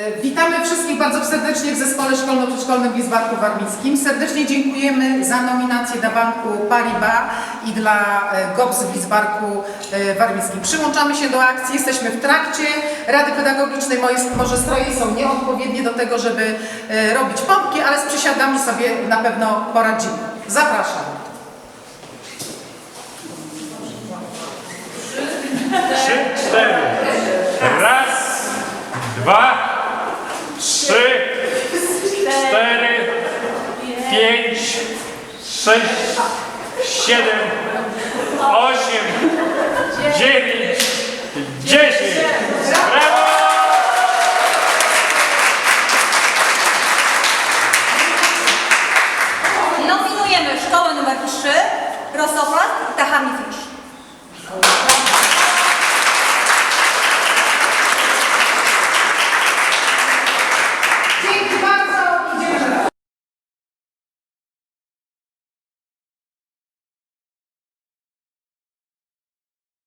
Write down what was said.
E, Witamy wszystkich bardzo serdecznie w Zespole Szkolno-Przedszkolnym w Lizbarku Warmińskim. Serdecznie dziękujemy za nominację dla Banku Paribas i dla e, GOPS w Lizbarku e, Warmińskim. Przyłączamy się do akcji, jesteśmy w trakcie. Rady Pedagogicznej moje, może stroje są nieodpowiednie do tego, żeby robić pompki, ale z przysiadami sobie na pewno poradzimy. Zapraszam. Trzy, cztery. Raz, dwa, trzy, cztery, pięć, sześć, siedem, osiem, dziewięć, dziesięć. Brawo! Nominujemy szkołę numer 3, Rosoplast i Tahami Fish.